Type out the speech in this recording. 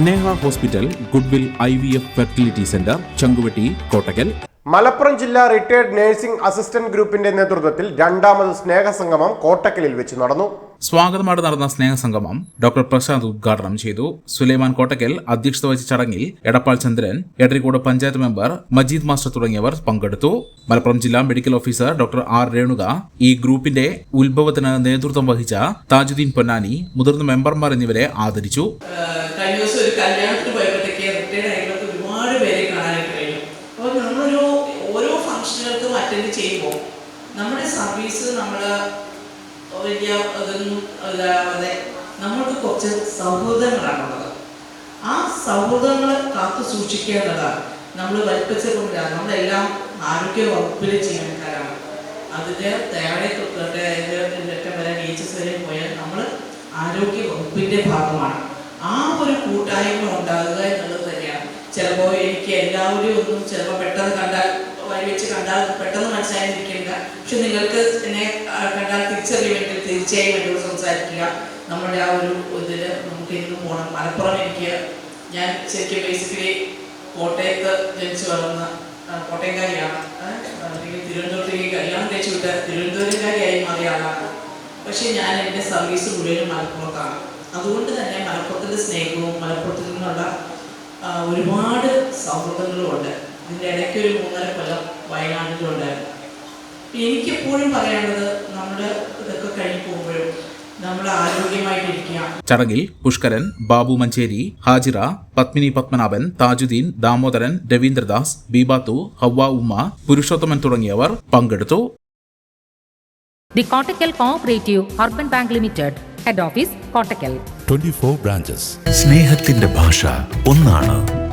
Sneha hospital Goodwill I V F fertility centre Changuvetty Kottakkal. Malappuram ജില്ലാ retired nursing assistant ഗ്രൂപ്പിന്റെ നേതൃത്വത്തിൽ രണ്ടാമത് സ്നേഹസംഗമം കോട്ടക്കലിൽ വെച്ച് നടന്നു. സ്വാഗതമായിട്ട് നടന്ന സ്നേഹസംഗമം ഡോക്ടർ പ്രശാന്ത് ഉദ്ഘാടനം ചെയ്തു. സുലൈമാൻ കോട്ടക്കൽ അധ്യക്ഷത വഹിച്ച ചടങ്ങിൽ എടപ്പാൾ ചന്ദ്രൻ എടരിക്കോട് പഞ്ചായത്ത് മെമ്പർ മജീദ് മാസ്റ്റർ തുടങ്ങിയവർ പങ്കെടുത്തു. മലപ്പുറം ജില്ലാ medical officer doctor R Renuka ഈ ഗ്രൂപ്പിന്റെ ഉത്ഭവത്തിന് നേതൃത്വം വഹിച്ച താജുദ്ദീൻ പൊന്നാനി മുതിർന്ന മെമ്പർമാർ എന്നിവരെ ആദരിച്ചു. കഴിഞ്ഞ ചെയ്യുമ്പോൾ നമ്മുടെ സർവീസ് നമ്മൾ വലിയ അല്ലാതെ നമ്മൾക്ക് കുറച്ച് സൗഹൃദങ്ങളാണുള്ളത്. ആ സൗഹൃദങ്ങൾ കാത്തു സൂക്ഷിക്കേണ്ടതാണ്. നമ്മൾ വലിപ്പിച്ചുകൊണ്ടാണ് നമ്മളെല്ലാം ആരോഗ്യ വകുപ്പിലെ ജീവനക്കാരാണ്. അതിന്റെ താഴെ തൊട്ടിട്ട് അതിന്റെ വരെ ഡി എച്ച് പോയാൽ നമ്മൾ ആരോഗ്യ വകുപ്പിന്റെ ഭാഗമാണ്. ആ ഒരു കൂട്ടായ്മ ഉണ്ടാകുക എന്നുള്ളത് തന്നെയാണ്. ചിലപ്പോൾ എനിക്ക് എല്ലാവരും ഒന്നും ചിലപ്പോൾ പെട്ടെന്ന് കണ്ടാൽ വെച്ച് കണ്ടാൽ പെട്ടെന്ന് മനസ്സിലായിരിക്കില്ല. പക്ഷെ നിങ്ങൾക്ക് എന്നെ കണ്ടാൽ തിരിച്ചറിയുമെങ്കിൽ തീർച്ചയായും എന്നോട് സംസാരിക്കുക. നമ്മുടെ ആ ഒരു ഇതിൽ നമുക്ക് ഇന്ന് പോകണം മലപ്പുറം എനിക്ക് ഞാൻ ശരിക്കും ബേസിക്കലി കോട്ടയത്ത് ജനിച്ചു വളർന്ന കോട്ടയംകാരിയാണ്. അല്ലെങ്കിൽ തിരുവനന്തപുരത്തേക്ക് കല്യാണം കഴിച്ചു വിട്ട തിരുവനന്തപുരംകാരിയായി മാറിയ ആളാണ്. പക്ഷെ ഞാൻ എന്റെ സർവീസ് മുഴുവനും മലപ്പുറത്താണ്. അതുകൊണ്ട് തന്നെ മലപ്പുറത്തിന്റെ സ്നേഹവും മലപ്പുറത്തിൽ നിന്നുള്ള ഒരുപാട് ഒരുപാട് സൗഹൃദങ്ങളുമുണ്ട്. ഇതിന്റെ ഇടയ്ക്ക് ഒരു മൂന്നര കൊല്ലം വയനാട്ടിലുണ്ടായിരുന്നു. എനിക്കെപ്പോഴും പറയാനുള്ളത് നമ്മുടെ ഇതൊക്കെ കഴിഞ്ഞ് പോകുമ്പോഴും ചടങ്ങിൽ പുഷ്കരൻ ബാബു മഞ്ചേരി ഹാജിറ പത്മിനി പത്മനാഭൻ താജുദ്ദീൻ ദാമോദരൻ രവീന്ദ്രദാസ് ബീബാത്തു ഹവ്വ ഉമ്മ പുരുഷോത്തമൻ തുടങ്ങിയവർ പങ്കെടുത്തു. The Kottakkal urban bank limited head office Kottakkal twenty 24 branches സ്നേഹത്തിന്റെ ഭാഷ ഒന്നാണ്.